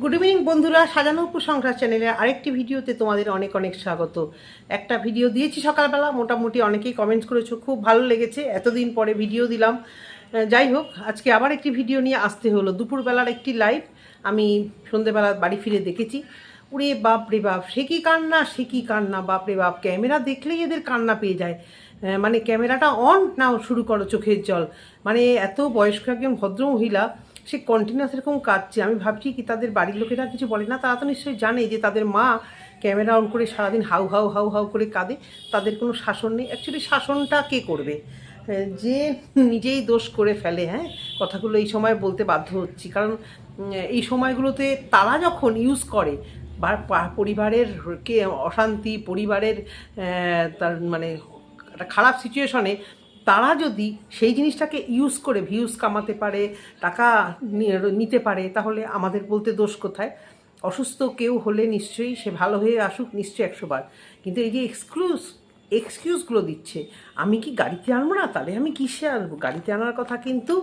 Good evening বন্ধুরা। সাজানো উপর সংসার চ্যানেলে আরেকটি ভিডিওতে তোমাদের অনেক অনেক স্বাগত। একটা ভিডিও দিয়েছি সকালবেলা, মোটামুটি অনেকেই কমেন্টস করেছ, খুব ভালো লেগেছে, এতদিন পরে ভিডিও দিলাম। যাই হোক, আজকে আবার একটি ভিডিও নিয়ে আসতে হলো। দুপুরবেলার একটি লাইভ আমি সন্ধেবেলা বাড়ি ফিরে দেখেছি। ওরে বাপ রে বাপ, সে কি কান্না, সে কি কান্না, বাপ রে বাপ। ক্যামেরা দেখলেই এদের কান্না পেয়ে যায়। মানে ক্যামেরাটা অন নাও শুরু করো চোখের জল। মানে এত বয়স্ক একজন ভদ্র মহিলা সে কন্টিনিউয়াস এরকম কাঁদছে। আমি ভাবছি কি তাদের বাড়ির লোকেরা কিছু বলে না? তারা তো নিশ্চয়ই জানে যে তাদের মা ক্যামেরা অন করে সারাদিন হাউ হাউ হাউ হাউ করে কাঁদে। তাদের কোনো শাসন নেই। অ্যাকচুয়ালি শাসনটা কে করবে? যে নিজেই দোষ করে ফেলে হ্যাঁ? কথাগুলো এই সময় বলতে বাধ্য হচ্ছি। কারণ এই সময়গুলোতে তারা যখন ইউজ করে পরিবারের কে, অশান্তি, পরিবারের তার মানে একটা খারাপ সিচুয়েশনে তারা যদি সেই জিনিসটাকে ইউজ করে ভিউজ কামাতে পারে, টাকা নিতে পারে, তাহলে আমাদের বলতে দোষ কোথায়? অসুস্থ কেউ হলে নিশ্চয়ই সে ভালো হয়ে আসুক নিশ্চয়ই একশো বার। কিন্তু এই যে এক্সক্লুজ এক্সকিউজগুলো দিচ্ছে, আমি কি গাড়িতে আনব না? তাহলে আমি কিসে আনব? গাড়িতে আনার কথা কিন্তু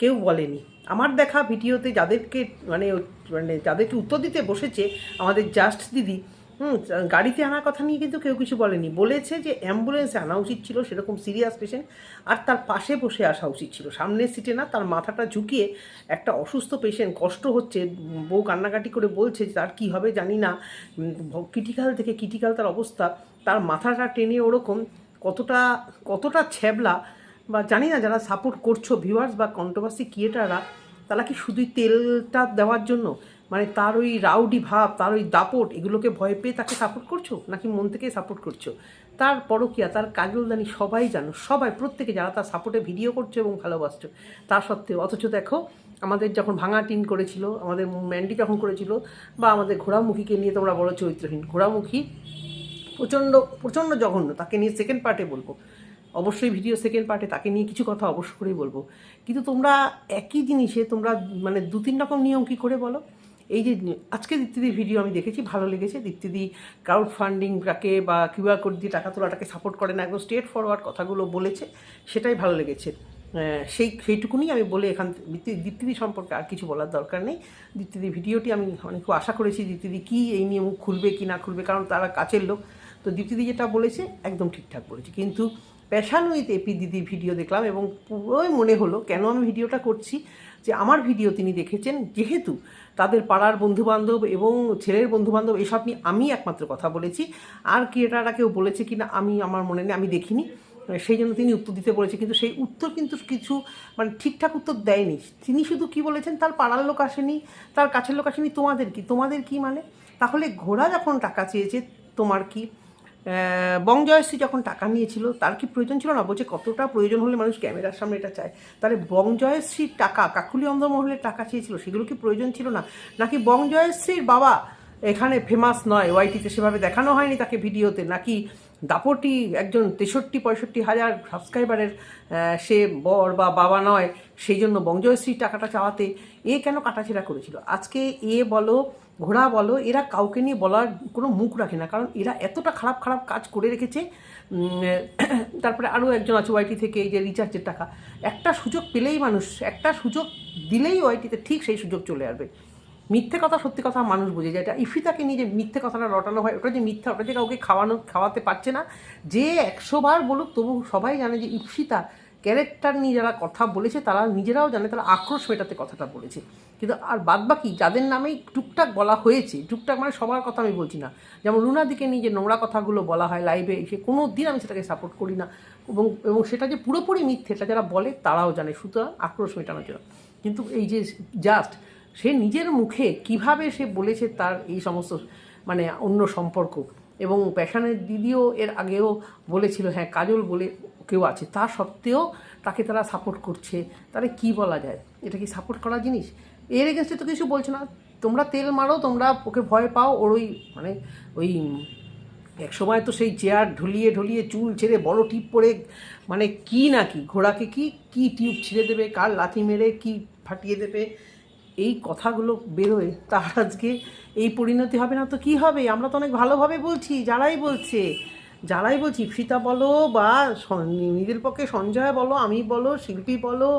কেউ বলেনি। আমার দেখা ভিডিওতে যাদেরকে মানে মানে যাদেরকে উত্তর দিতে বসেছে, আমাদের জাস্ট দিদি হুম গাড়িতে আনার কথা নিয়ে কিন্তু কেউ কিছু বলেনি। বলেছে যে অ্যাম্বুলেন্সে আনা উচিত ছিল সেরকম সিরিয়াস পেশেন্ট আর তার পাশে বসে আসা উচিত ছিল। সামনের সিটে না তার মাথাটা ঝুঁকিয়ে একটা অসুস্থ পেশেন্ট কষ্ট হচ্ছে, বউ কান্নাকাটি করে বলছে যে তার কী হবে জানি না। ক্রিটিক্যাল থেকে ক্রিটিক্যাল তার অবস্থা। তার মাথাটা টেনে ওরকম কতটা কতটা ছ্যাবলা বা জানি না যারা সাপোর্ট করছ ভিউয়ার্স বা কন্ট্রোভার্সি ক্রিয়েটাররা তারা কি শুধুই তেলটা দেওয়ার জন্য? মানে তার ওই রাউডি ভাব, তার ওই দাপট, এগুলোকে ভয় পেয়ে তাকে সাপোর্ট করছ? নাকি মন থেকে সাপোর্ট করছ? তার পরকিয়া, তার কাজলদানি সবাই জানো, সবাই, প্রত্যেকে যারা তার সাপোর্টে ভিডিও করছ এবং ভালোবাসছো। তা সত্ত্বেও, অথচ দেখো, আমাদের যখন ভাঙা টিন করেছিল, আমাদের ম্যান্ডি যখন করেছিল, বা আমাদের ঘোড়ামুখীকে নিয়ে তোমরা বড় চরিত্রহীন, ঘোড়ামুখী প্রচণ্ড প্রচণ্ড জঘন্য, তাকে নিয়ে সেকেন্ড পার্টে বলব। অবশ্যই ভিডিও সেকেন্ড পার্টে তাকে নিয়ে কিছু কথা অবশ্য করেই বলব। কিন্তু তোমরা একই জিনিসে, তোমরা মানে দু তিন রকম নিয়ম কী করে বলো? এই যে আজকে দীপ্তিদির ভিডিও আমি দেখেছি, ভালো লেগেছে। দীপ্তিদি ক্রাউড ফান্ডিংটাকে বা কিউআর কোড দিয়ে টাকা তোলাটাকে সাপোর্ট করে না, একদম স্ট্রেট ফরওয়ার্ড কথাগুলো বলেছে, সেটাই ভালো লেগেছে। সেই, সেইটুকুনি আমি বলে এখান দীপ্তিদি সম্পর্কে আর কিছু বলার দরকার নেই। দীপ্তিদি ভিডিওটি আমি অনেক খুব আশা করেছি দীপ্তিদি কী এই নিয়ে মুখ খুলবে কি না খুলবে, কারণ তারা কাছের লোক। তো দীপ্তিদি যেটা বলেছে, একদম ঠিকঠাক বলেছে। কিন্তু প্যাশান এপি দিদির ভিডিও দেখলাম এবং পুরোই মনে হলো, কেন আমি ভিডিওটা করছি? যে আমার ভিডিও তিনি দেখেছেন, যেহেতু তাদের পাড়ার বন্ধুবান্ধব এবং ছেলের বন্ধুবান্ধব, এসব নিয়ে আমি একমাত্র কথা বলেছি। আর ক্রিয়েটাররা কেউ বলেছে কি না আমি, আমার মনে নেই, আমি দেখিনি। সেই জন্য তিনি উত্তর দিতে বলেছে, কিন্তু সেই উত্তর কিন্তু কিছু মানে ঠিকঠাক উত্তর দেয়নি। তিনি শুধু কি বলেছেন, তার পাড়ার লোক আসেনি, তার কাছের লোক আসেনি, তোমাদের কি তোমাদের কি মানে? তাহলে ঘোড়া যখন টাকা চেয়েছে, তোমার কি? আহ, বং জয়শ্রী যখন টাকা নিয়েছিল তার কি প্রয়োজন ছিল না? বলছে কতটা প্রয়োজন হলে মানুষ ক্যামেরার সামনে এটা চায়? তাহলে বংজয়শ্রীর টাকা কাকুলি অন্ধমহলের টাকা চেয়েছিল সেগুলো কি প্রয়োজন ছিল না? নাকি বংজয়শ্রীর বাবা এখানে ফেমাস নয়? ওয়াইটিতে সেভাবে দেখানো হয়নি তাকে ভিডিওতে? নাকি দাপটি একজন তেষট্টি, পঁয়ষট্টি হাজার সাবস্ক্রাইবারের সে বর বা বাবা নয়, সেই জন্য বঙ্গজয়শ্রী টাকাটা চাওয়াতে এ কেন কাটাছেড়া করেছিল? আজকে এ বলো, ঘোড়া বলো, এরা কাউকে নিয়ে বলার কোনো মুখ রাখে না, কারণ এরা এতটা খারাপ খারাপ কাজ করে রেখেছে। তারপরে আরও একজন আছে ওয়াইটি থেকে, এই যে রিচার্জের টাকা। একটা সুযোগ পেলেই মানুষ, একটা সুযোগ দিলেই ওয়াইটিতে ঠিক সেই সুযোগ চলে আসবে। মিথ্যে কথা সত্যি কথা মানুষ বুঝে যায়। এটা ইফিতাকে নিয়ে যে মিথ্যে কথাটা রটানো হয়, ওটা যে মিথ্যা, ওটা যে কাউকে খাওয়ানো, খাওয়াতে পারছে না, যে একশো বার বলুক, তবু সবাই জানে যে ইফিতা ক্যারেক্টার নিয়ে যারা কথা বলেছে, তারা নিজেরাও জানে, তারা আক্রোশ মেটাতে কথাটা বলেছে। কিন্তু আর বাদ বাকি যাদের নামেই টুকটাক বলা হয়েছে, টুকটাক মানে সবার কথা আমি বলছি না। যেমন রুনাদিকে নিয়ে যে নোংরা কথাগুলো বলা হয় লাইভে এসে কোনো দিন আমি সেটাকে সাপোর্ট করি না। এবং এবং সেটা যে পুরোপুরি মিথ্যে, এটা যারা বলে, তারাও জানে, সুতরাং আক্রোশ মেটানোর জন্য। কিন্তু এই যে জাস্ট সে নিজের মুখে কীভাবে সে বলেছে তার এই সমস্ত মানে অন্য সম্পর্ক। এবং প্যাশানের দিদিও এর আগেও বলেছিল হ্যাঁ কাজল বলে কেউ আছে। তা সত্ত্বেও তাকে তারা সাপোর্ট করছে। তাহলে কি বলা যায়? এটা কি সাপোর্ট করা জিনিস? এর এগেনস্টে তো কিছু বলছে না। তোমরা তেল মারো, তোমরা ওকে ভয় পাও। ওর ওই মানে ওই এক সময় তো সেই চেয়ার ঢুলিয়ে ঢুলিয়ে চুল ছেড়ে বড় টিপ পরে মানে কি না কি, ঘোড়াকে কি কি টিউব ছিঁড়ে দেবে, কার লাথি মেরে, কি ফাটিয়ে দেবে? এই কথাগুলো বেরোয়, তার আজকে এই পরিণতি হবে না তো কি হবে? আমরা তো অনেক ভালোভাবে বলছি, যারাই বলছে, যারাই বলছি, ফিতা বলো বা নিজের পক্ষে সঞ্জয় বলো, আমি বলো, শিল্পী বলো,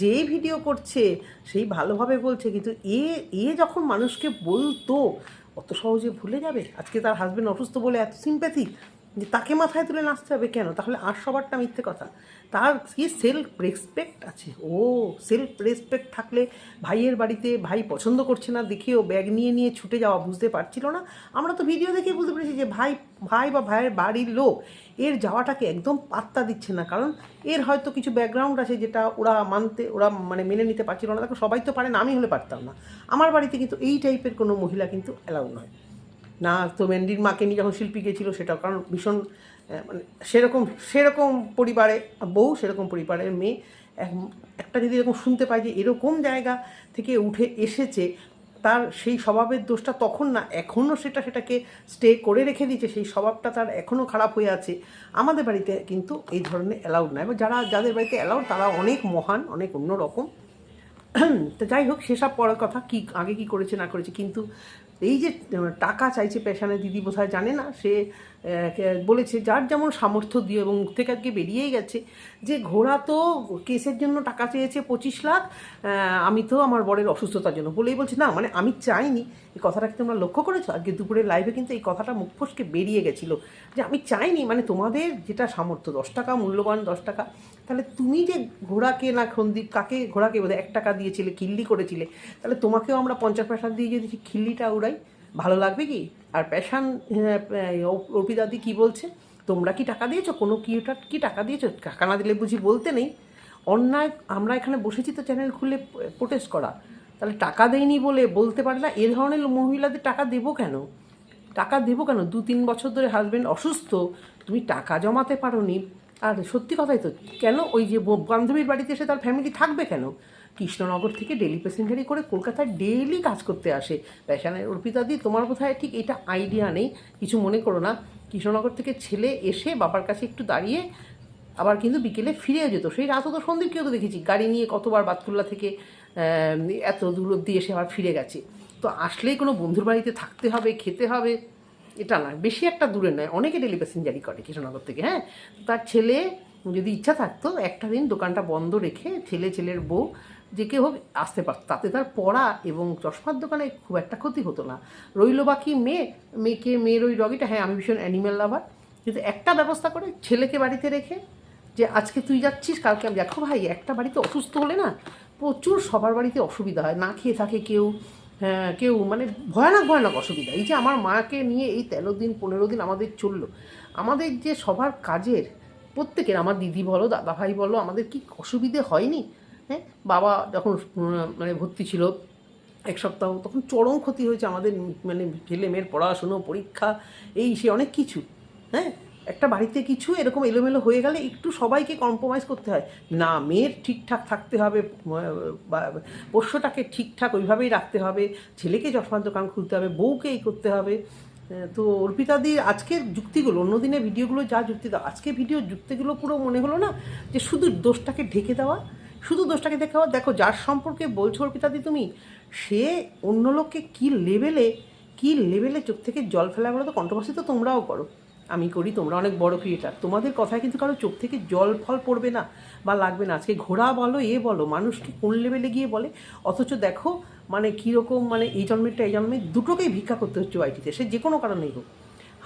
যে ভিডিও করছে, সেই ভালোভাবে বলছে, কিন্তু এ এ যখন মানুষকে বলতো, অত সহজে ভুলে যাবে? আজকে তার হাজবেন্ড অসুস্থ বলে এত সিম্প্যাথি যে তাকে মাথায় তুলে নাচতে হবে কেন? তাহলে আর সবারটা মিথ্যে কথা। তার কি সেলফ রেসপেক্ট আছে? ও সেলফ রেসপেক্ট থাকলে ভাইয়ের বাড়িতে ভাই পছন্দ করছে না, দেখেও ব্যাগ নিয়ে নিয়ে ছুটে যাওয়া বুঝতে পারছিল না। আমরা তো ভিডিও দেখে বুঝতে পেরেছি যে ভাই ভাই বা ভাইয়ের বাড়ির লোক, এর যাওয়াটাকে একদম পাত্তা দিচ্ছে না। কারণ এর হয়তো কিছু ব্যাকগ্রাউন্ড আছে যেটা ওরা মানতে, ওরা মানে মেনে নিতে পারছিল না। দেখো, সবাই তো পারে না, আমি হলে পারতাম না। আমার বাড়িতে কিন্তু এই টাইপের কোনো মহিলা কিন্তু অ্যালাউ নয়। না, তো মেন্ডির মাকে নিয়ে যখন শিল্পী গেছিল সেটাও কারণ ভীষণ মানে সেরকম সেরকম পরিবারে, বউ সেরকম পরিবারের মেয়ে একটা যদি এরকম শুনতে পাই যে এরকম জায়গা থেকে উঠে এসেছে, তার সেই স্বভাবের দোষটা তখন না, এখনও সেটা সেটাকে স্টে করে রেখে দিয়েছে, সেই স্বভাবটা তার এখনও খারাপ হয়ে আছে। আমাদের বাড়িতে কিন্তু এই ধরনের অ্যালাউড নয় এবং যারা, যাদের বাড়িতে অ্যালাউড তারা অনেক মহান, অনেক অন্যরকম। তো যাই হোক, সেসব পরের কথা কি, আগে কি করেছে না করেছে, কিন্তু এই যে টাকা চাইছে পেশানে দিদি বোধহয় জানে না, সে বলেছে, যার যেমন সামর্থ্য দিয়ে এবং মুখ থেকে আজকে বেরিয়েই গেছে, যে ঘোড়া তো কেসের জন্য টাকা চেয়েছে পঁচিশ লাখ আমি তো আমার বরের অসুস্থতার জন্য। বলেই বলছে, না মানে আমি চাইনি। এই কথাটা কি তোমরা লক্ষ্য করেছ? আজকে দুপুরের লাইভে কিন্তু এই কথাটা মুখ ফসকে বেরিয়ে গেছিল, যে আমি চাইনি মানে তোমাদের যেটা সামর্থ্য, দশ টাকা, মূল্যবান দশ টাকা তাহলে তুমি যে ঘোড়াকে না সন্দীপ কাকে, ঘোড়াকে বোধহয় এক টাকা দিয়েছিলে, খিল্লি করেছিলে, তাহলে তোমাকেও আমরা পঞ্চাশ পয়সা দিয়ে যদি খিল্লিটা উড়াই, ভালো লাগবে কি? আর প্যাশান অর্পিদাদি কি বলছে? তোমরা কি টাকা দিয়েছ? কোনো কি ওটা কি টাকা দিয়েছ? টাকা না দিলে বুঝি বলতে নেই। অন্যায়, আমরা এখানে বসেছি তো চ্যানেল খুলে প্রোটেস্ট করা। তাহলে টাকা দেয়নি বলে বলতে পারে না? এ ধরনের মহিলাদের টাকা দেবো কেন? টাকা দেবো কেন? দু তিন বছর ধরে হাজব্যান্ড অসুস্থ, তুমি টাকা জমাতে পারোনি। আর সত্যি কথাই তো, কেন ওই যে বান্ধবীর বাড়িতে এসে তার ফ্যামিলি থাকবে কেন? কৃষ্ণনগর থেকে ডেলি প্যাসেঞ্জারি করে কলকাতায় ডেইলি কাজ করতে আসে। প্যাশানের অর্পিতাদি তোমার বোধহয় ঠিক এটা আইডিয়া নেই। কিছু মনে করো না। কৃষ্ণনগর থেকে ছেলে এসে বাবার কাছে একটু দাঁড়িয়ে আবার কিন্তু বিকেলে ফিরেও যেত। সেই রাতও তো সন্দীপকেও তো দেখেছি। গাড়ি নিয়ে কতবার বাতকুল্লা থেকে এত দূর অব্দি এসে আবার ফিরে গেছে। তো আসলেই কোনো বন্ধুর বাড়িতে থাকতে হবে, খেতে হবে এটা না, বেশি একটা দূরে নয়, অনেকে ডেলি প্যাসেঞ্জারি করে কৃষ্ণনগর থেকে হ্যাঁ? তার ছেলে যদি ইচ্ছা থাকতো, একটা দিন দোকানটা বন্ধ রেখে ছেলে, ছেলের বউ, যে কেউ হোক আসতে পারত। তাতে তার পড়া এবং চশমার দোকানে খুব একটা ক্ষতি হতো না। রইল বাকি মেয়ে, মেয়েকে, মেয়ের ওই ডগিটা হ্যাঁ আমি ভীষণ অ্যানিম্যাল লাভার কিন্তু একটা ব্যবস্থা করে ছেলেকে বাড়িতে রেখে যে আজকে তুই যাচ্ছিস, কালকে আমি, দেখো ভাই, একটা বাড়িতে অসুস্থ হলে না প্রচুর সবার বাড়িতে অসুবিধা হয়। না খেয়ে থাকে কেউ হ্যাঁ কেউ মানে ভয়ানক ভয়ানক অসুবিধা। এই যে আমার মাকে নিয়ে এই তেরো দিন, পনেরো দিন আমাদের চলল। আমাদের যে সবার কাজের, প্রত্যেকের, আমার দিদি বলো দাদা ভাই বলো, আমাদের কি অসুবিধে হয়নি? হ্যাঁ বাবা যখন মানে ভর্তি ছিল এক সপ্তাহ, তখন চরম ক্ষতি হয়েছে আমাদের মানে ছেলে মেয়ের পড়াশুনো, পরীক্ষা, এই সে অনেক কিছু। হ্যাঁ একটা বাড়িতে কিছু এরকম এলোমেলো হয়ে গেলে একটু সবাইকে কম্প্রোমাইজ করতে হয়। না, মেয়ের ঠিকঠাক থাকতে হবে পোষ্যটাকে ঠিকঠাক ওইভাবেই রাখতে হবে, ছেলেকে চশমার দোকান খুলতে হবে বউকে এই করতে হবে। তো অর্পিতাদির আজকের যুক্তিগুলো, অন্যদিনের ভিডিওগুলো যা যুক্তি দাও আজকে ভিডিওর যুক্তিগুলো পুরো মনে হলো না যে শুধু দোষটাকে ঢেকে দেওয়া, শুধু দোষটাকে দেখে দেখো যার সম্পর্কে বলছো অর্পিতাদি তুমি, সে অন্য লোককে কী লেভেলে কী লেভেলে চোখ থেকে জল ফেলা বলো তো কন্ট্রোভার্সি তো তোমরাও করো। আমি করি, তোমরা অনেক বড় ক্রিয়েটার তোমাদের কথায় কিন্তু কারও চোখ থেকে জল, ফল পড়বে না বা লাগবে না। আজকে ঘোড়া বলো, এ বলো, মানুষকে কোন লেভেলে গিয়ে বলে? অথচ দেখো মানে কীরকম মানে এই জন্মেরটা এই জন্মে দুটোকেই ভিক্ষা করতে হচ্ছে ওয়াইটিতে সে যে কোনো কারণেই হোক।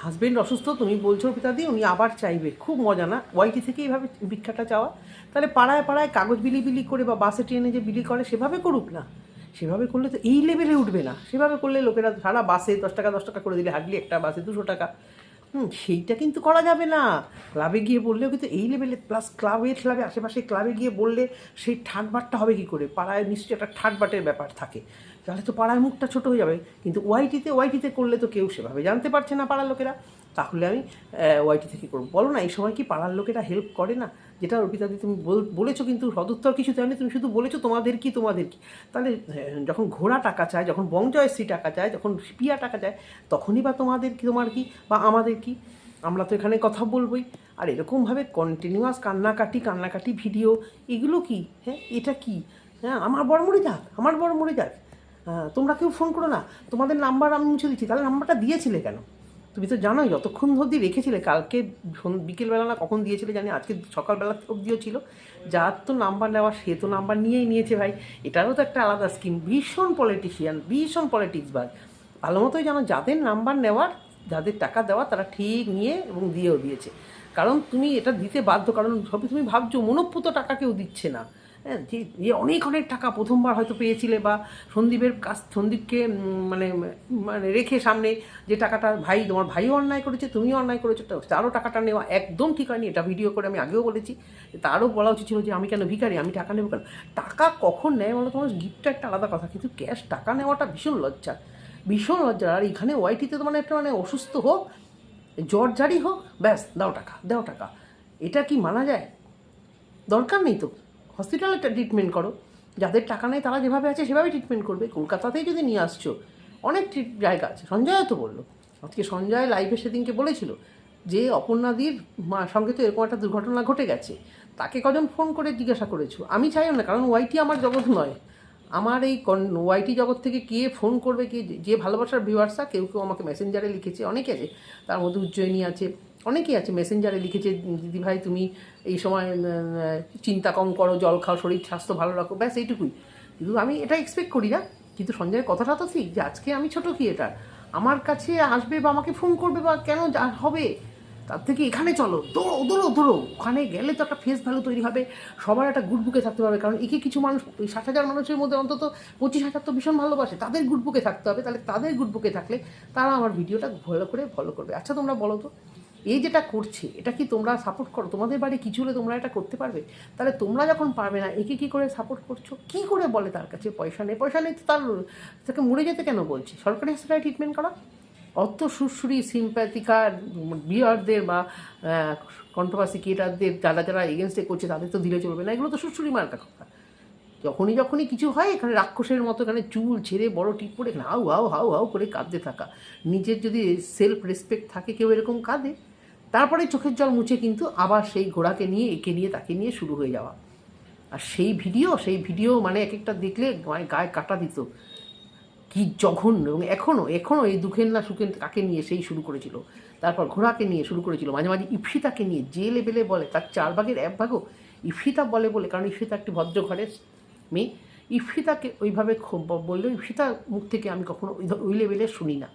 হাজবেন্ড অসুস্থ, তুমি বলছো পিতাদি, উনি আবার চাইবে। খুব মজা না? ওয়াইটি থেকে এইভাবে ভিক্ষাটা চাওয়া? তাহলে পাড়ায় পাড়ায় কাগজ বিলি বিলি করে বা বাসে ট্রেনে যে বিলি করে, সেভাবে করুক না। সেভাবে করলে তো এই লেভেলে উঠবে না। সেভাবে করলে লোকেরা সারা বাসে দশ টাকা দশ টাকা করে দিলে হার্ডলি একটা বাসে দুশো টাকা। হুম, সেইটা কিন্তু করা যাবে না। ক্লাবে গিয়ে বললেও কিন্তু এই লেভেলে প্লাস ক্লাবে ক্লাবে আশেপাশে ক্লাবে গিয়ে বললে সেই ঠাটবাটটা হবে কি করে? পাড়ায় নিশ্চয়ই একটা ঠাটবাটের ব্যাপার থাকে। তাহলে তো পাড়ায় মুখটা ছোট হয়ে যাবে। কিন্তু ওয়াইটিতে ওয়াইটিতে করলে তো কেউ সেভাবে জানতে পারছে না পাড়ার লোকেরা। তাহলে আমি ওয়াইটি থেকে করব। বলো না, এই সময় কি পাড়ার লোকেরা হেল্প করে না? যেটা অর্পিতাদি তুমি বল- বলেছ কিন্তু সদুত্তর কিছু তেমনি তুমি শুধু বলেছ তোমাদের কি তোমাদের কি? তাহলে যখন ঘোড়া টাকা চায়, যখন বংজয়শ্রী টাকা চায়, যখন পিয়া টাকা চায়, তখনই বা তোমাদের কি, তোমার কি, বা আমাদের কি? আমরা তো এখানে কথা বলবোই। আর এরকমভাবে কন্টিনিউয়াস কান্নাকাটি কান্নাকাটি ভিডিও এগুলো কি? হ্যাঁ এটা কি? হ্যাঁ আমার বড় মরে যাক, আমার বড় মরে যাক। তোমরা কেউ ফোন করো না। তোমাদের নাম্বার আমি মুছে দিচ্ছি, তাহলে নাম্বারটা দিয়েছিলে কেন? তুমি তো জানোই, যতক্ষণ অবধি রেখেছিলে, কালকে বিকেলবেলা না কখন দিয়েছিলে জানি, আজকে সকালবেলা অবধিও ছিল। যার তো নাম্বার নেওয়া, সে তো নাম্বার নিয়েই নিয়েছে ভাই। এটারও তো একটা আলাদা স্কিম ভীষণ পলিটিশিয়ান ভীষণ পলিটিক্স বাজ ভালো মতোই জানো যাদের নাম্বার নেওয়ার, যাদের টাকা দেওয়া, তারা ঠিক নিয়ে এবং দিয়েও দিয়েছে। কারণ তুমি এটা দিতে বাধ্য, কারণ সবই তুমি ভাবছ, মনোপুত টাকা কেউ দিচ্ছে না। হ্যাঁ যে যে অনেক অনেক টাকা প্রথমবার হয়তো পেয়েছিলে বা সন্দীপের কাছ, সন্দীপকে মানে মানে রেখে সামনে যে টাকাটা ভাই, তোমার ভাইও অন্যায় করেছে, তুমিও অন্যায় করেছ তারও টাকাটা নেওয়া একদম ঠিক হয়নি। এটা ভিডিও করে আমি আগেও বলেছি। তারও বলা উচিত ছিল যে, আমি কেন ভিখারি? আমি টাকা নেব কেন? টাকা কখন নেয় বলো তোমার গিফটটা একটা আলাদা কথা, কিন্তু ক্যাশ টাকা নেওয়াটা ভীষণ লজ্জা ভীষণ লজ্জা আর এখানে ওয়াইটিতে তো মানে একটা মানে অসুস্থ হোক জ্বর জারি হোক, ব্যাস, দাও টাকা দাও টাকা। এটা কি মানা যায়? দরকার নেই তো। হসপিটালে ট্রিটমেন্ট করো। যাদের টাকা নেই তারা যেভাবে আছে সেভাবে ট্রিটমেন্ট করবে। কলকাতাতেই যদি নিয়ে আসছো, অনেক জায়গা আছে। সঞ্জয়ও তো বলল। আজকে সঞ্জয় লাইভে সেদিনকে বলেছিল যে, অপর্ণাদির সঙ্গে তো এরকম একটা দুর্ঘটনা ঘটে গেছে। তাকে কজন ফোন করে জিজ্ঞাসা করেছ? আমি চাইও না, কারণ ওয়াইটি আমার জগৎ নয়। আমার এই ওয়াইটি জগৎ থেকে কে ফোন করবে, কে যে ভালোবাসার ভিউয়ার্সরা কেউ কেউ আমাকে মেসেঞ্জারে লিখেছে, অনেকে আছে। তার মধ্যে উজ্জয়িনী আছে অনেকেই আছে, মেসেঞ্জারে লিখেছে দিদি ভাই তুমি এই সময় চিন্তা কম করো, জল খাও, শরীর, স্বাস্থ্য ভালো রাখো। ব্যাস, এইটুকুই। কিন্তু আমি এটা এক্সপেক্ট করি না, কিন্তু সঞ্জয়ের কথাটা তো ঠিক যে, আজকে আমি ছোটো কি এটা? আমার কাছে আসবে বা আমাকে ফোন করবে বা কেন হবে? তার থেকে এখানে চলো, দৌড়ো দৌড়ো দৌড়ো। ওখানে গেলে তো একটা ফেস ভ্যালু তৈরি হবে, সবার একটা গুড বুকে থাকতে হবে কারণ একে কিছু মানুষ, ওই ষাট হাজার মানুষের মধ্যে অন্তত পঁচিশ হাজার তো ভীষণ ভালোবাসে, তাদের গুড বুকে থাকতে হবে। তাহলে তাদের গুড বুকে থাকলে তারা আমার ভিডিওটা ভালো করে ফলো করবে। আচ্ছা তোমরা বলো তো। এই যেটা করছে, এটা কি তোমরা সাপোর্ট করো? তোমাদের বাড়ি কিছু হলে তোমরা এটা করতে পারবে? তাহলে তোমরা যখন পারবে না, একে কি করে সাপোর্ট করছ? কি করে বলে তার কাছে? পয়সা নেই পয়সা নেই তো তার, তাকে মরে যেতে কেন বলছে? সরকারি হাসপাতালে ট্রিটমেন্ট করা? অত সুশ্রী সিম্প্যাথিকার বিয়ারদের বা কন্ট্রোভার্সি ক্রিয়েটারদের যারা যারা এগেনস্টে করছে, তাদের তো দিলে চলবে না। এগুলো তো সুশ্রী মার্কা কথা। যখনই যখনই কিছু হয়, এখানে রাক্ষসের মতো এখানে চুল ছেড়ে বড় টিপ পরে হাউ হাউ হাউ হাউ করে কাঁদতে থাকা। নিজের যদি সেলফ রেসপেক্ট থাকে, কেউ এরকম কাঁদে? তারপরে চোখের জল মুছে কিন্তু আবার সেই ঘোড়াকে নিয়ে, একে নিয়ে, তাকে নিয়ে শুরু হয়ে যাওয়া। আর সেই ভিডিও সেই ভিডিও মানে এক একটা দেখলে গায়ে কাটা দিত। কি জঘন্য, এবং এখনও এখনও এই দুঃখের না সুখেন কাকে নিয়ে সেই শুরু করেছিল। তারপর ঘোড়াকে নিয়ে শুরু করেছিল। মাঝে মাঝে ইফিতাকে নিয়ে, যে লেভেলে বলে, তার চার ভাগের এক ভাগও ইফিতা বলে বলে, কারণ ইফিতা একটি ভদ্র ঘরের মেয়ে। ইফিতাকে ওইভাবে বললেও ইফিতার মুখ থেকে আমি কখনো ওই লেভেলে শুনি না।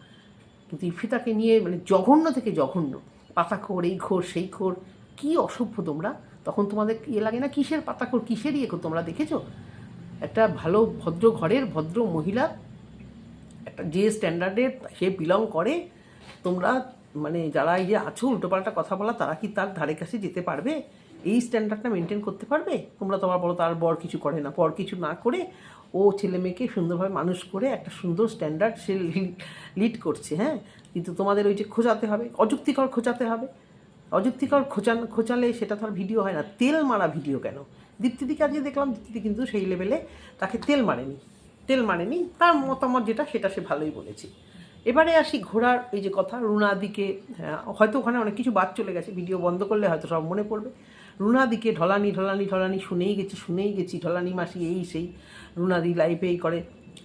কিন্তু ইফিতাকে নিয়ে মানে জঘন্য থেকে জঘন্য। পাতা খোর এই খোর সেই খোর কী অসভ্য তোমরা? তখন তোমাদের ইয়ে লাগে না? কিসের পাতা খোর কিসের ইয়ে তোমরা দেখেছ? একটা ভালো ভদ্র ঘরের ভদ্র মহিলা, একটা যে স্ট্যান্ডার্ডে সে বিলং করে, তোমরা মানে যারা এই যে আছো, উল্টোপাল্টা কথা বলা, তারা কি তার ধারে কাছে যেতে পারবে? এই স্ট্যান্ডার্ডটা মেনটেন করতে পারবে? তোমরা তোমার বলো তার বর কিছু করে না। বর কিছু না করে ও ছেলে মেয়েকে সুন্দরভাবে মানুষ করে একটা সুন্দর স্ট্যান্ডার্ড সে লিড করছে হ্যাঁ? কিন্তু তোমাদের ওই যে খোঁজাতে হবে অযুক্তিকর খোঁচাতে হবে। অযুক্তিকর খোঁচান খোঁচালে সেটা তো আর ভিডিও হয় না। তেল মারা ভিডিও কেন? দীপ্তিদিকে আজকে দেখলাম দীপ্তিদি কিন্তু সেই লেভেলে তাকে তেল মারেনি। তেল মারেনি তার মতামত যেটা সেটা সে ভালোই বলেছে। এবারে আসি ঘোড়ার এই যে কথা রুনাদিকে হ্যাঁ, হয়তো ওখানে অনেক কিছু বাদ চলে গেছে ভিডিও বন্ধ করলে হয়তো সব মনে পড়বে। রুনাদিকে ঢলানি ঢলানি ঢলানি শুনেই গেছি শুনেই গেছি, ঢলানি মাসি এই সেই, রুনাদি লাইফে এই করে।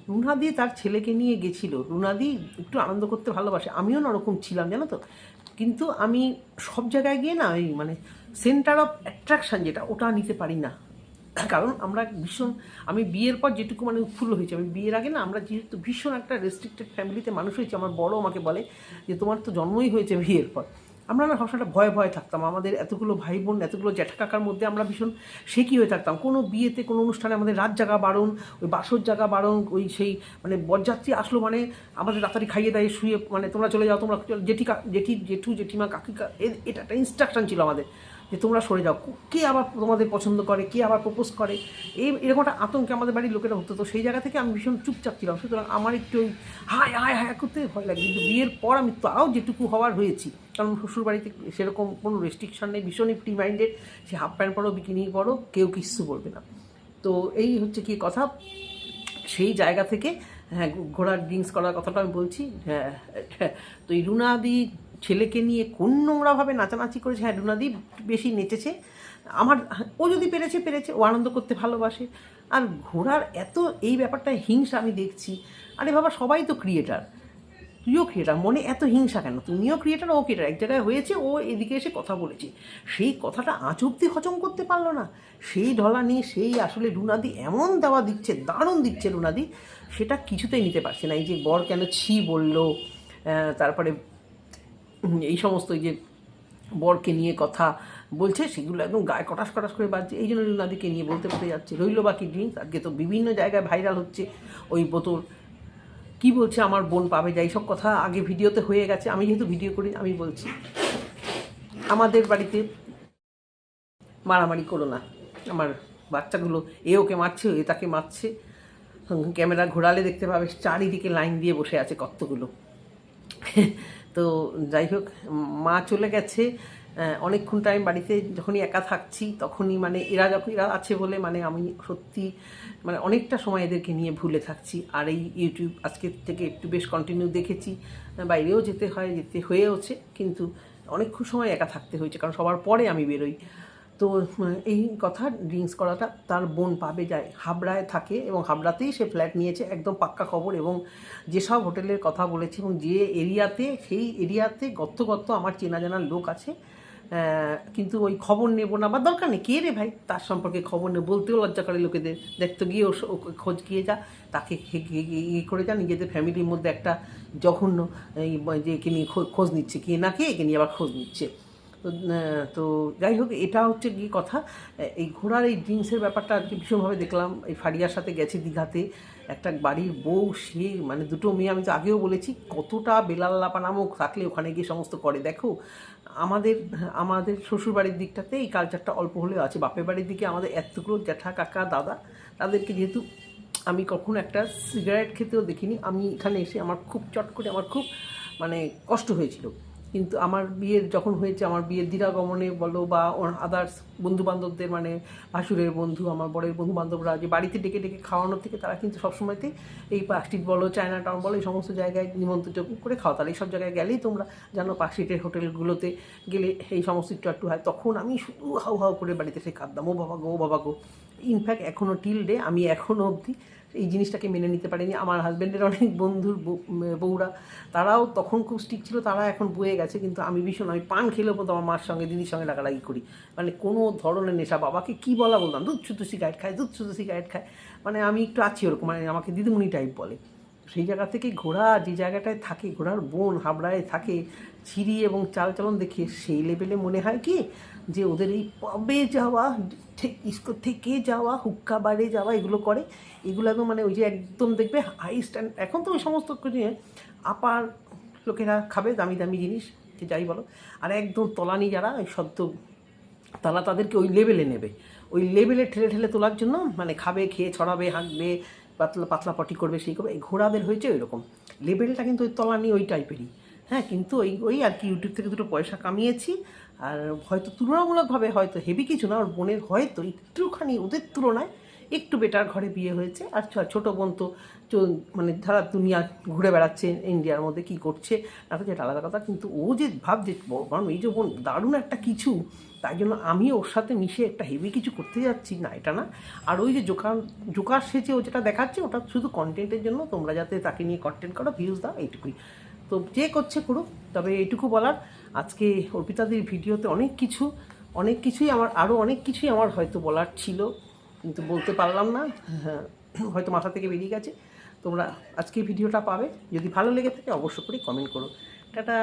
রুনাদি তার ছেলেকে নিয়ে গেছিল। রুনাদি একটু আনন্দ করতে ভালোবাসে। আমিও ওরকম ছিলাম, জানো তো? কিন্তু আমি সব জায়গায় গিয়ে না ওই মানে সেন্টার অফ অ্যাট্রাকশান যেটা, ওটা নিতে পারি না। কারণ আমরা ভীষণ, আমি বিয়ের পর যেটুকু মানে উৎফুল্ল হয়েছি। আমি বিয়ের আগে না আমরা যেহেতু ভীষণ একটা রেস্ট্রিক্টেড ফ্যামিলিতে মানুষ হয়েছি, আমার বড় আমাকে বলে যে তোমার তো জন্মই হয়েছে বিয়ের পর। আমরা না সবসময় ভয়ে ভয়ে থাকতাম। আমাদের এতগুলো ভাই বোন এতগুলো জ্যাঠা কাকার মধ্যে আমরা ভীষণ শেখি হয়ে থাকতাম। কোনো বিয়েতে, কোনো অনুষ্ঠানে আমাদের রাত জাগা বারণ, ওই বাসর জাগা বারণ, ওই সেই মানে বরযাত্রী আসলো মানে আমাদের রাতারি খাইয়ে দেয় শুয়ে মানে তোমরা চলে যাও, তোমরা জেঠি জেঠি, জেঠু, জেঠিমা, কাকিকা, এ- এটা একটা ইনস্ট্রাকশন ছিল আমাদের যে তোমরা সরে যাও। কে আবার তোমাদের পছন্দ করে, কে আবার প্রপোজ করে? এই, এরকম একটা আতঙ্কে আমাদের বাড়ির লোকেরা হতো। তো সেই জায়গা থেকে আমি ভীষণ চুপচাপ ছিলাম। সুতরাং আমার একটু ওই হায় হায় হায় করতে ভয় লাগে। কিন্তু বিয়ের পর আমি তাও যেটুকু হওয়ার হয়েছি। কারণ শ্বশুর বাড়িতে সেরকম কোনো রেস্ট্রিকশান নেই ভীষণই ফ্রি মাইন্ডেড সে হাফ প্যান্ট পরো বিকিনি পরো কেউ কিচ্ছু বলবে না। তো এই হচ্ছে কি কথা সেই জায়গা থেকে হ্যাঁ ঘোড়ার ড্রিঙ্কস করার কথাটা আমি বলছি হ্যাঁ হ্যাঁ, তো এই রুনাদি ছেলেকে নিয়ে কোন নোংরাভাবে নাচানাচি করেছে? হ্যাঁ রুনাদি বেশি নেচেছে। আমার ও যদি পেরেছে পেরেছে ও আনন্দ করতে ভালোবাসে। আর ঘোড়ার এত এই ব্যাপারটা হিংসা আমি দেখছি। আরে বাবা সবাই তো ক্রিয়েটার তুইও ক্রিয়েটার মনে এত হিংসা কেন? তুমিও ক্রিয়েটার ও ক্রিয়েটার এক জায়গায় হয়েছে, ও এদিকে এসে কথা বলেছে। সেই কথাটা আজ অব্দি হজম করতে পারল না। সেই ঢলা নিয়ে সেই আসলে রুনাদি এমন দেওয়া দিচ্ছে, দারুণ দিচ্ছে রুনাদি সেটা কিছুতেই নিতে পারছে না। এই যে বর কেন ছি বলল তারপরে এই সমস্ত যে বরকে নিয়ে কথা বলছে, সেগুলো একদম গায়ে কটাস কটাস করে বাজছে। এই জন্য রুনাদিকে নিয়ে বলতে বলতে যাচ্ছে, রইল বাকি ড্রিঙ্কস আজকে তো বিভিন্ন জায়গায় ভাইরাল হচ্ছে ওই বোতল। কি বলছে আমার বোন পাবে যাই সব কথা আগে ভিডিওতে হয়ে গেছে, আমি যেহেতু ভিডিও করি, আমি বলছি। আমাদের বাড়িতে মারামারি করো না। আমার বাচ্চাগুলো, এ ওকে মারছে, এ তাকে মারছে। ক্যামেরা ঘোরালে দেখতে পাবে, চারিদিকে লাইন দিয়ে বসে আছে কতগুলো। তো যাই হোক, মা চলে গেছে অনেকক্ষণ টাইম বাড়িতে যখনই একা থাকছি, তখনই মানে এরা যখন, এরা আছে বলে মানে আমি সত্যি মানে অনেকটা সময় এদেরকে নিয়ে ভুলে থাকছি। আর এই ইউটিউব আজকের থেকে একটু বেশ কন্টিনিউ দেখেছি। বাইরেও যেতে হয়, যেতে হয়েওছে, কিন্তু অনেকক্ষণ সময় একা থাকতে হয়েছে, কারণ সবার পরে আমি বেরোই। তো এই কথা ড্রিঙ্কস করাটা তার বোন পাবে যায় হাবড়ায় থাকে এবং হাবড়াতেই সে ফ্ল্যাট নিয়েছে, একদম পাক্কা খবর এবং যেসব হোটেলের কথা বলেছে এবং যে এরিয়াতে, সেই এরিয়াতে গত্ত গত্ত আমার চেনা জানার লোক আছে কিন্তু ওই খবর নেব না, বা দরকার নেই, কে রে ভাই? তার সম্পর্কে খবর নেব বলতেও লজ্জা করে লোকেদের। দেখতে গিয়ে ও খোঁজ গিয়ে যা, তাকে ইয়ে করে যা, নিজেদের ফ্যামিলির মধ্যে একটা জঘন্য যে একে নিয়ে খোঁজ নিচ্ছে, কে না কে, একে নিয়ে আবার খোঁজ নিচ্ছে। তো তো যাই হোক, এটা হচ্ছে কি কথা। এই ঘোড়ার এই ড্রিঙ্কসের ব্যাপারটা আর কি ভীষণভাবে দেখলাম। এই ফারিয়ার সাথে গেছে দীঘাতে। একটা বাড়ির বউ, সে মানে দুটো মেয়ে, আমি তো আগেও বলেছি, কতটা বেলাল বেলাল্লাপা নামক থাকলে ওখানে গিয়ে সমস্ত করে। দেখো, আমাদের আমাদের শ্বশুরবাড়ির দিকটাতে এই কালচারটা অল্প হলেও আছে। বাপের বাড়ির দিকে আমাদের এতগুলো জ্যাঠা কাকা, দাদা, তাদেরকে যেহেতু আমি কখনো একটা সিগারেট খেতেও দেখিনি, আমি এখানে এসে আমার খুব চট করে, আমার খুব মানে কষ্ট হয়েছিল। কিন্তু আমার বিয়ের যখন হয়েছে, আমার বিয়ের দিরাগমনে বলো বা আদার্স বন্ধু বান্ধবদের মানে ভাসুরের বন্ধু, আমার বরের বন্ধু বান্ধবরা যে বাড়িতে ডেকে ডেকে খাওয়ানোর থেকে তারা কিন্তু সবসময়তেই এই পার্কস্ট্রিট বলো, চায়না টাউন বলো, এই সমস্ত জায়গায় নিমন্ত্রিত করে খাওয়া। তাহলে এইসব জায়গায় গেলেই তোমরা জানো পার্কস্ট্রিটের হোটেলগুলোতে গেলে এই সমস্ত একটু হয়। তখন আমি শুধু হাউ হাউ করে বাড়িতে সে কাঁদতাম ও বাবা গো, ও বাবা গো। ইনফ্যাক্ট এখনও টিল ডে আমি এখনও অবধি এই জিনিসটাকে মেনে নিতে পারেনি। আমার হাজব্যান্ডের অনেক বন্ধুর বউ- বউরা, তারাও তখন খুব স্টিক ছিল, তারা এখন বয়ে গেছে, কিন্তু আমি ভীষণ, আমি পান খেলেও পর্যন্ত আমার মার সঙ্গে, দিদির সঙ্গে রাগারাগি করি। মানে কোনো ধরনের নেশা, বাবাকে কি বলা বলতাম দুধ শুধু সিগারেট খায়, দুধ শুধু সিগারেট খায়। মানে আমি একটু আছি ওরকম মানে আমাকে দিদিমণি টাইপ বলে। সেই জায়গা থেকে ঘোড়া যে জায়গাটায় থাকে, ঘোড়ার বোন হাবড়ায় থাকে ছিরি এবং চালচলন দেখে সেই লেভেলে মনে হয় কি যে ওদের এই পাবে যাওয়া, ঠিক ইস্কো থেকে যাওয়া হুক্কা বারে যাওয়া, এগুলো করে। এগুলো একদম মানে ওই যে একদম দেখবে হাই স্ট্যান্ড এখন তো ওই সমস্ত কিছু আপার লোকেরা খাবে দামি দামি জিনিস, যে যাই বলো। আর একদম তলানি যারা ওই সদ্য তারা তাদেরকে ওই লেভেলে নেবে। ওই লেভেলে ঠেলে ঠেলে তোলার জন্য মানে খাবে, খেয়ে, ছড়াবে, হাঁকবে, পাতলা পাতলা পটি করবে, সেই করবে, এই ঘোড়াদের হয়েছে ওই রকম লেভেলটা কিন্তু ওই তলানি ওই টাইপেরই হ্যাঁ কিন্তু ওই ওই আর কি ইউটিউব থেকে দুটো পয়সা কামিয়েছি। আর হয়তো তুলনামূলকভাবে হয়তো হেভি কিছু না, ওর বোনের হয়তো একটুখানি ওদের তুলনায় একটু বেটার ঘরে বিয়ে হয়েছে। আর ছোট বোন তো মানে ধারা দুনিয়া ঘুরে বেড়াচ্ছে ইন্ডিয়ার মধ্যে কি করছে, না যেটা আলাদা কথা। কিন্তু ও যে ভাব যে বড় কারণ এই যে বোন, দারুণ একটা কিছু। তাই জন্য আমি ওর সাথে মিশে একটা হেভি কিছু করতে যাচ্ছি। না, এটা না। আর ওই যে জোকার জোকার সেচে ও যেটা দেখাচ্ছে, ওটা শুধু কন্টেন্টের জন্য। তোমরা যাতে তাকে নিয়ে কন্টেন্ট করো ভিউজ দাও, এইটুকুই। তো যে করছে করুক তবে এটুকু বলার আজকে অর্পিতাদের ভিডিওতে অনেক কিছু অনেক কিছুই আমার আরও অনেক কিছুই আমার হয়তো বলার ছিল কিন্তু বলতে পারলাম না হ্যাঁ, হয়তো মাথা থেকে বেরিয়ে গেছে। তোমরা আজকে ভিডিওটা পাবে যদি ভালো লেগে থাকে অবশ্য করে কমেন্ট করো। টাটা!